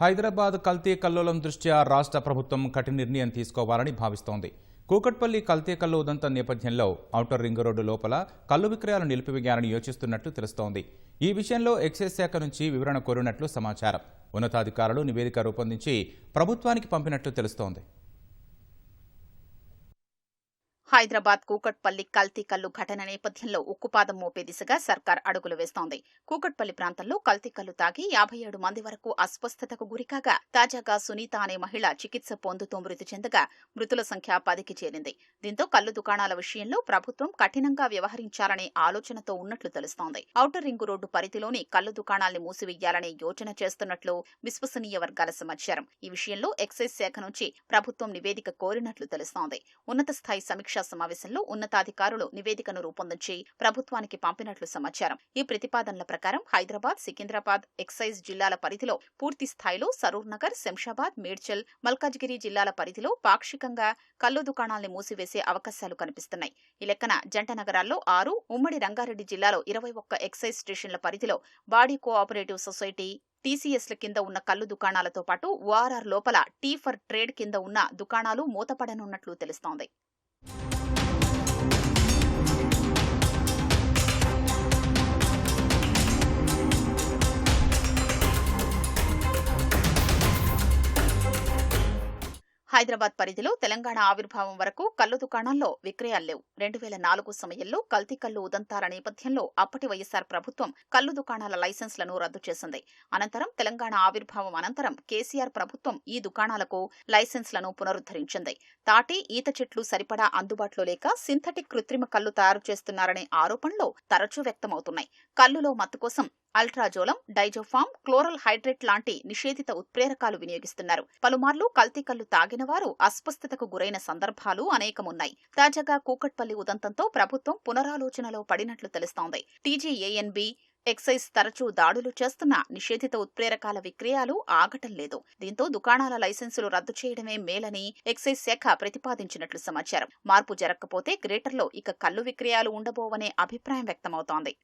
హైదరాబాద్ కల్తీ కల్లోలం దృష్ట్యా రాష్ట్ర ప్రభుత్వం కఠిన నిర్ణయం తీసుకోవాలని భావిస్తోంది. కూకట్పల్లి కల్తీ కల్లు ఉదంతం నేపథ్యంలో ఔటర్ రింగ్ రోడ్డు లోపల కల్లు విక్రయాలు నిలిపివేయాలని యోచిస్తున్నట్లు తెలుస్తోంది. ఈ విషయంలో ఎక్సైజ్ శాఖ నుంచి వివరణ కోరినట్లు సమాచారం. ఉన్నతాధికారులు నివేదిక రూపొందించి ప్రభుత్వానికి పంపినట్లు తెలుస్తోంది. హైదరాబాద్ కూకట్పల్లి కల్తీ కల్లు ఘటన నేపథ్యంలో ఉక్కుపాదం మోపే దిశగా సర్కార్ అడుగులు వేస్తోంది. కూకట్పల్లి ప్రాంతంలో కల్తీ కల్లు తాగి యాభై ఏడు మంది వరకు అస్వస్థతకు గురికాగా తాజాగా సునీత అనే మహిళ చికిత్స పొందుతూ మృతి చెందగా మృతుల సంఖ్య పదికి చేరింది. దీంతో కల్లు దుకాణాల విషయంలో ప్రభుత్వం కఠినంగా వ్యవహరించాలనే ఆలోచనతో ఉన్నట్లు తెలుస్తోంది. ఔటర్ రింగు రోడ్డు పరిధిలోని కల్లు దుకాణాల్ని మూసివేయాలనే యోచన చేస్తున్నట్లు విశ్వసనీయ వర్గాల సమాచారం. ఈ విషయంలో ఎక్సైజ్ శాఖ నుంచి ప్రభుత్వం నివేదిక కోరినట్లు తెలుస్తోంది. ఉన్నత స్థాయి సమీక్ష సమావేశంలో ఉన్నతాధికారులు నివేదికను రూపొందించి ప్రభుత్వానికి పంపినట్లు సమాచారం. ఈ ప్రతిపాదనల ప్రకారం హైదరాబాద్ సికింద్రాబాద్ ఎక్సైజ్ జిల్లాల పరిధిలో పూర్తి స్థాయిలో సరూర్ నగర్ శంషాబాద్ మేడ్చల్ మల్కాజ్గిరి జిల్లాల పరిధిలో పాక్షికంగా కల్లు దుకాణాల్ని మూసివేసే అవకాశాలు కనిపిస్తున్నాయి. ఈ లెక్కన జంట నగరాల్లో ఆరు ఉమ్మడి రంగారెడ్డి జిల్లాలో ఇరవై ఒక్క ఎక్సైజ్ స్టేషన్ల పరిధిలో బాడీ కోఆపరేటివ్ సొసైటీ టీసీఎస్ల కింద ఉన్న కల్లు దుకాణాలతో పాటు ఓఆర్ఆర్ లోపల టీ ఫర్ ట్రేడ్ కింద ఉన్న దుకాణాలు మూతపడనున్నట్లు తెలుస్తోంది. Thank you. హైదరాబాద్ పరిధిలో తెలంగాణ ఆవిర్భావం వరకు కల్లు దుకాణాల్లో విక్రయాలు లేవు. రెండు వేల నాలుగు సమయంలో కల్తీ కల్లు ఉదంతాల నేపథ్యంలో అప్పటి వైఎస్సార్ ప్రభుత్వం కల్లు దుకాణాల లైసెన్స్లను రద్దు చేసింది. అనంతరం తెలంగాణ ఆవిర్భావం అనంతరం కేసీఆర్ ప్రభుత్వం ఈ దుకాణాలకు లైసెన్స్లను పునరుద్ధరించింది. తాటి ఈత చెట్లు సరిపడా అందుబాటులో లేక సింథటిక్ కృత్రిమ కల్లు తయారు చేస్తున్నారనే ఆరోపణలు తరచూ వ్యక్తమవుతున్నాయి. కల్లులో మత్తు కోసం అల్ట్రాజోలం డైజోఫామ్ క్లోరల్ హైడ్రేట్ లాంటి నిషేధిత ఉత్ప్రేరకాలు వినియోగిస్తున్నారు. పలుమార్లు కల్తీ కల్లు తాగిన వారు అస్వస్థతకు గురైన సందర్భాలు అనేకమున్నాయి. తాజాగా కూకట్పల్లి ఉదంతంతో ప్రభుత్వం పునరాలోచనలో పడినట్లు తెలుస్తోంది. టీజీఏఎన్బి ఎక్సైజ్ తరచూ దాడులు చేస్తున్న నిషేధిత ఉత్ప్రేరకాల విక్రయాలు ఆగటం లేదు. దీంతో దుకాణాల లైసెన్సులు రద్దు చేయడమే మేలని ఎక్సైజ్ శాఖ ప్రతిపాదించినట్లు సమాచారం. మార్పు జరగకపోతే గ్రేటర్లో ఇక కల్లు విక్రయాలు ఉండబోవనే అభిప్రాయం వ్యక్తమవుతోంది.